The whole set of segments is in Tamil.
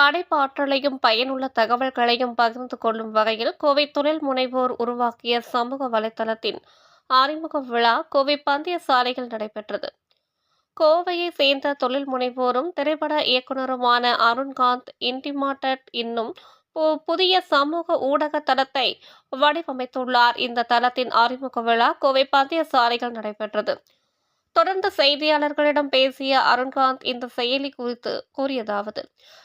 படைப்பாற்றலையும் பயனுள்ள தகவல்களையும் பகிர்ந்து கொள்ளும் வகையில் கோவை தொழில் முனைவோர் உருவாக்கிய சமூக வலைதளத்தின் அறிமுக விழா கோவை பந்தய சாலையில் நடைபெற்றது. கோவையை சேர்ந்த தொழில் முனைவோரும் திரைப்பட இயக்குனருமான அருண்காந்த் இன்டிமாட்டட் இன்னும் பு- புதிய சமூக ஊடக தளத்தை வடிவமைத்துள்ளார். இந்த தளத்தின் அறிமுக விழா கோவை பந்தய சாலையில் நடைபெற்றது. தொடர்ந்து செய்தியாளர்களிடம் பேசிய அருண்காந்த் இந்த செயலி குறித்து கூறியதாவது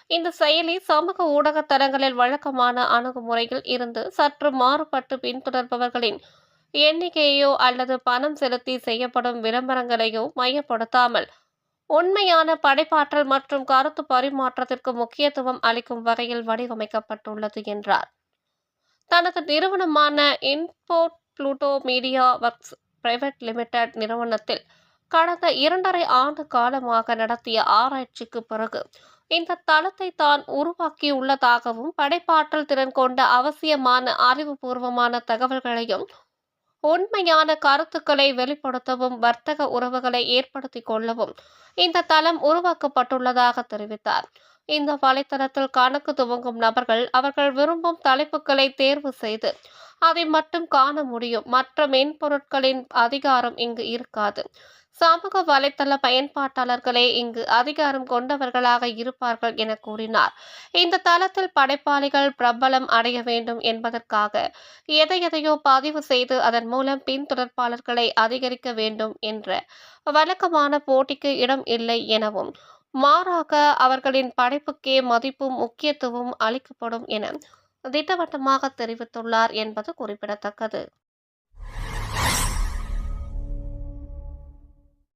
இந்த செயலி சமூக ஊடக தரங்களில் வழக்கமான அணுகுமுறையில் இருந்து சற்று மாறுபட்டு பின்தொடர்பவர்களின் எண்ணிக்கையோ அல்லது பணம் செலுத்தி செய்யப்படும் விளம்பரங்களையோ மையப்படுத்தாமல் உண்மையான படைப்பாற்றல் மற்றும் கருத்து பரிமாற்றத்திற்கு முக்கியத்துவம் அளிக்கும் வகையில் வடிவமைக்கப்பட்டுள்ளது என்றார். தனது நிறுவனமான inboard Pluto media works private limited நிறுவனத்தில் கடந்த இரண்டரை ஆண்டு காலமாக நடத்திய ஆராய்ச்சிக்கு பிறகு இந்த தளத்தை தான் உருவாக்கியுள்ளதாகவும் படைப்பாற்றல் திறன் கொண்ட அவசியமான அறிவுபூர்வமான தகவல்களையும் உண்மையான கருத்துக்களை வெளிப்படுத்தவும் வர்த்தக உறவுகளை ஏற்படுத்திக் கொள்ளவும் இந்த தளம் உருவாக்கப்பட்டுள்ளதாக தெரிவித்தார். இந்த வலைத்தளத்தில் கணக்கு துவங்கும் நபர்கள் அவர்கள் விரும்பும் தலைப்புகளை தேர்வு செய்து அதை மட்டும் காண முடியும். மற்ற மென்பொருட்களின் அதிகாரம் இங்கு இருக்காது. சமூக வலைத்தள பயன்பாட்டாளர்களே இங்கு அதிகாரம் கொண்டவர்களாக இருப்பார்கள் என கூறினார். இந்த தளத்தில் படைப்பாளிகள் பிரபலம் அடைய வேண்டும் என்பதற்காக எதை எதையோ பதிவு செய்து அதன் மூலம் பின்தொடர்பாளர்களை அதிகரிக்க வேண்டும் என்ற வழக்கமான போட்டிக்கு இடம் இல்லை எனவும் மாறாக அவர்களின் படைப்புக்கே மதிப்பும் முக்கியத்துவம் அளிக்கப்படும் என திட்டவட்டமாக தெரிவித்துள்ளார் என்பது குறிப்பிடத்தக்கது.